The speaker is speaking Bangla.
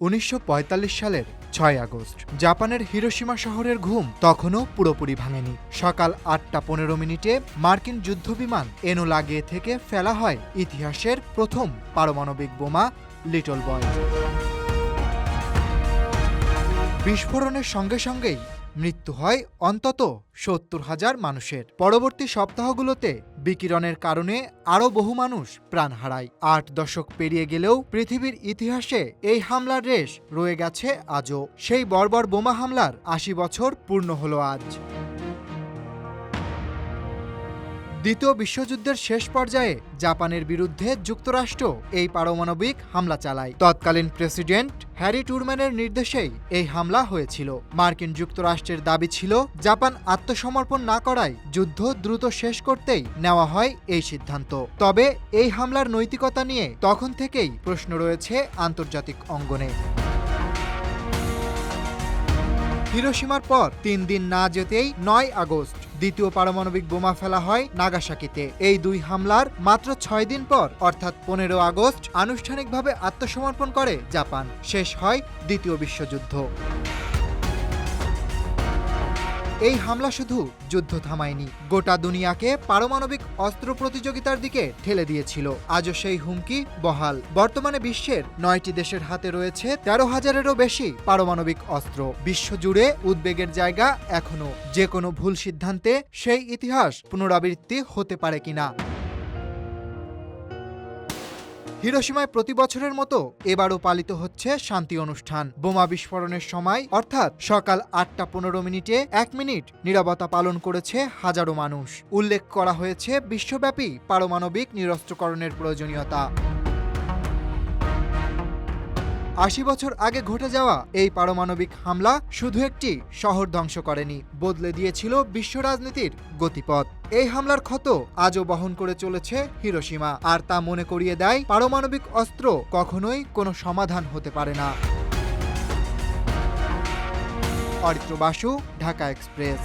উনিশশো পঁয়তাল্লিশ সালের ছয় আগস্ট। জাপানের হিরোসীমা শহরের ঘুম তখনও পুরোপুরি ভাঙেনি। সকাল আটটা পনেরো মিনিটে মার্কিন যুদ্ধবিমান লাগিয়ে থেকে ফেলা হয় ইতিহাসের প্রথম পারমাণবিক বোমা লিটল বয়। বিস্ফোরণের সঙ্গে সঙ্গেই মৃত্যু হয় অন্তত সত্তর হাজার মানুষের। পরবর্তী সপ্তাহগুলোতে বিকিরণের কারণে আরও বহু মানুষ প্রাণ হারায়। আট দশক পেরিয়ে গেলেও পৃথিবীর ইতিহাসে এই হামলার রেশ রয়ে গেছে আজও। সেই বর্বর বোমা হামলার আশি বছর পূর্ণ হলো আজ। দ্বিতীয় বিশ্বযুদ্ধের শেষ পর্যায়ে জাপানের বিরুদ্ধে যুক্তরাষ্ট্র এই পারমাণবিক হামলা চালায়। তৎকালীন প্রেসিডেন্ট হ্যারি টুরম্যানের নির্দেশেই এই হামলা হয়েছিল। মার্কিন যুক্তরাষ্ট্রের দাবি ছিল, জাপান আত্মসমর্পণ না করায় যুদ্ধ দ্রুত শেষ করতেই নেওয়া হয় এই সিদ্ধান্ত। তবে এই হামলার নৈতিকতা নিয়ে তখন থেকেই প্রশ্ন রয়েছে আন্তর্জাতিক অঙ্গনে। হিরোসীমার পর তিন দিন না যেতেই নয় আগস্ট দ্বিতীয় পারমাণবিক বোমা ফেলা হয় নাগাসাকিতে। এই দুই হামলার মাত্র ছয় দিন পর, অর্থাৎ পনেরো আগস্ট, আনুষ্ঠানিকভাবে আত্মসমর্পণ করে জাপান। শেষ হয় দ্বিতীয় বিশ্বযুদ্ধ। এই হামলা শুধু যুদ্ধ থামায়নি, গোটা দুনিয়াকে পারমাণবিক অস্ত্র প্রতিযোগিতার দিকে ঠেলে দিয়েছিল। আজও সেই হুমকি বহাল। বর্তমানে বিশ্বের নয়টি দেশের হাতে রয়েছে তেরো হাজারেরও বেশি পারমাণবিক অস্ত্র। বিশ্বজুড়ে উদ্বেগের জায়গা এখনও। যে কোনো ভুল সিদ্ধান্তে সেই ইতিহাস পুনরাবৃত্তি হতে পারে কিনা। হিরোসীমায় প্রতি বছরের মতো এবারও পালিত হচ্ছে শান্তি অনুষ্ঠান। বোমা বিস্ফোরণের সময়, অর্থাৎ সকাল আটটা পনেরো মিনিটে এক মিনিট নিরবতা পালন করেছে হাজারো মানুষ। উল্লেখ করা হয়েছে বিশ্বব্যাপী পারমাণবিক নিরস্ত্রকরণের প্রয়োজনীয়তা। আশি বছর আগে ঘটে যাওয়া এই পারমাণবিক হামলা শুধু একটি শহর ধ্বংস করেনি, বদলে দিয়েছিল বিশ্ব রাজনীতির গতিপথ। এই হামলার ক্ষত আজও বহন করে চলেছে হিরোসীমা আর তা মনে করিয়ে দেয় পারমাণবিক অস্ত্র কখনোই কোনো সমাধান হতে পারে না। অরিত্র বাসু, ঢাকা এক্সপ্রেস।